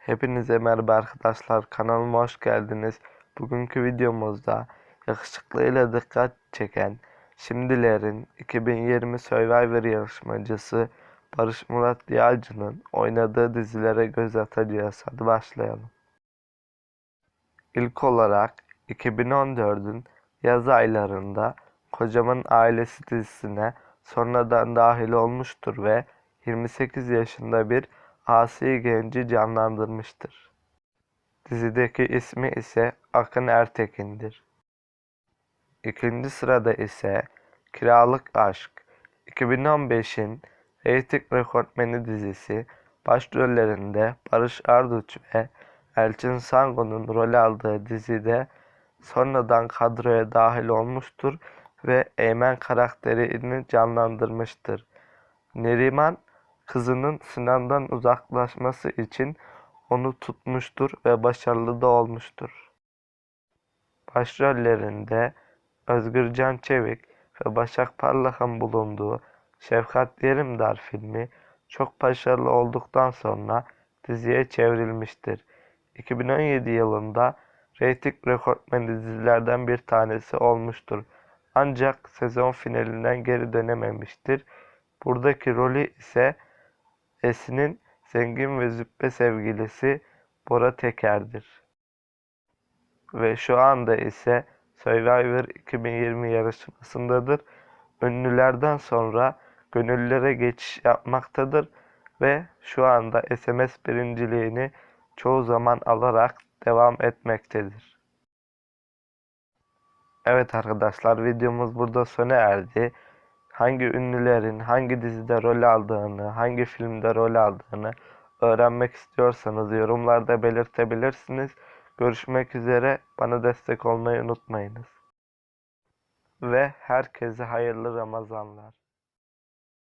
Hepinize merhaba arkadaşlar kanalıma hoş geldiniz. Bugünkü videomuzda yakışıklığıyla dikkat çeken şimdilerin 2020 Survivor yarışmacısı Barış Murat Yağcı'nın oynadığı dizilere göz atacağız. Hadi başlayalım. İlk olarak 2014'ün yaz aylarında Kocaman Ailesi dizisine sonradan dahil olmuştur ve 28 yaşında bir asi genci canlandırmıştır. Dizideki ismi ise Akın Ertekin'dir. İkinci sırada ise Kiralık Aşk 2015'in reyting rekortmeni dizisi başrollerinde Barış Arduç ve Elçin Sango'nun rol aldığı dizide sonradan kadroya dahil olmuştur ve Eymen karakterini canlandırmıştır. Neriman kızının Sinan'dan uzaklaşması için onu tutmuştur ve başarılı da olmuştur. Başrollerinde Özgürcan Çevik ve Başak Parlak'ın bulunduğu Şefkat Yerimdar filmi çok başarılı olduktan sonra diziye çevrilmiştir. 2017 yılında reyting rekortmeni dizilerden bir tanesi olmuştur. Ancak sezon finalinden geri dönememiştir. Buradaki rolü ise Esin'in zengin ve züppe sevgilisi Bora Teker'dir. Ve şu anda ise Survivor 2020 yarışmasındadır. Ünlülerden sonra gönüllere geçiş yapmaktadır ve şu anda SMS birinciliğini çoğu zaman alarak devam etmektedir. Evet arkadaşlar videomuz burada sona erdi. Hangi ünlülerin hangi dizide rol aldığını, hangi filmde rol aldığını öğrenmek istiyorsanız yorumlarda belirtebilirsiniz. Görüşmek üzere. Bana destek olmayı unutmayınız. Ve herkese hayırlı Ramazanlar.